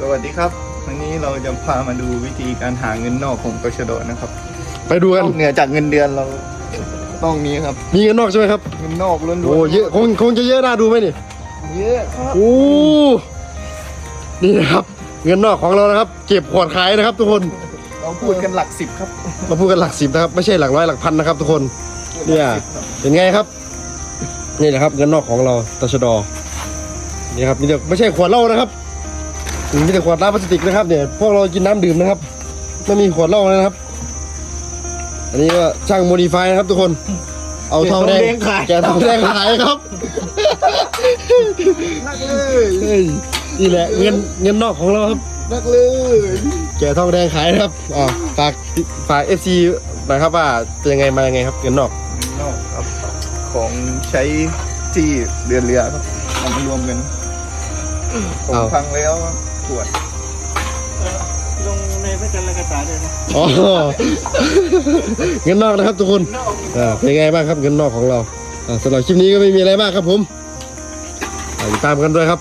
สวัสดีครับ วันนี้เราจะพามาดูวิธีการหาเงินนอกของตชดนะครับไปดูกันนอกเหนือจากเงินเดือนเราต้องนี้ครับ มีเงินนอกใช่ไหมครับ เงินนอกล้วนๆโอ้เยอะคงคงจะเยอะน่าดูไหมนี่เยอะครับโอ้นี่นะครับ เงินนอกของเรานะครับ เก็บขวดขายนะครับทุกคนเราพูดกันหลักสิบครับมาพูดกันหลักสิบนะครับ ไม่ใช่หลักร้อยหลักพันนะครับ ทุกคนเนี่ยเป็นไงครับ นี่แหละครับ เงินนอกของเราตชดนี่ครับนี่เดี๋ยวไม่ใช่ขวดเหล้านะครับ มีแต่ขวดน้ำพลาสติกนะครับเนี่ยพวกเรากินน้ำดื่มนะครับ ไม่มีขวดเหล้าเลยนะครับ อันนี้ก็ช่างโมดิฟายนะครับทุกคน เอาทองแดงแกะทองแดงขายครับนักเลยเฮ้ยนี่แหละเงินเงินนอกของเราครับ นักเลยแกะทองแดงขายนะครับอ่าฝากฝากเอฟซีหน่อยครับว่าเป็นยังไงมายังไงครับเงินนอกเงินนอกครับของใช้ที่เดือนเรือครับเอามารวมกันผมฟังแล้ว ปวดลงในพระจันทร์และกระสาด้วยนะอ๋อเงินนอกนะครับทุกคนอ่าเป็นยังไงบ้างครับเงินนอกของเราอ่าสำหรับคลิปนี้ก็ไม่มีอะไรมากครับผมอ่าติดตามกันด้วยครับ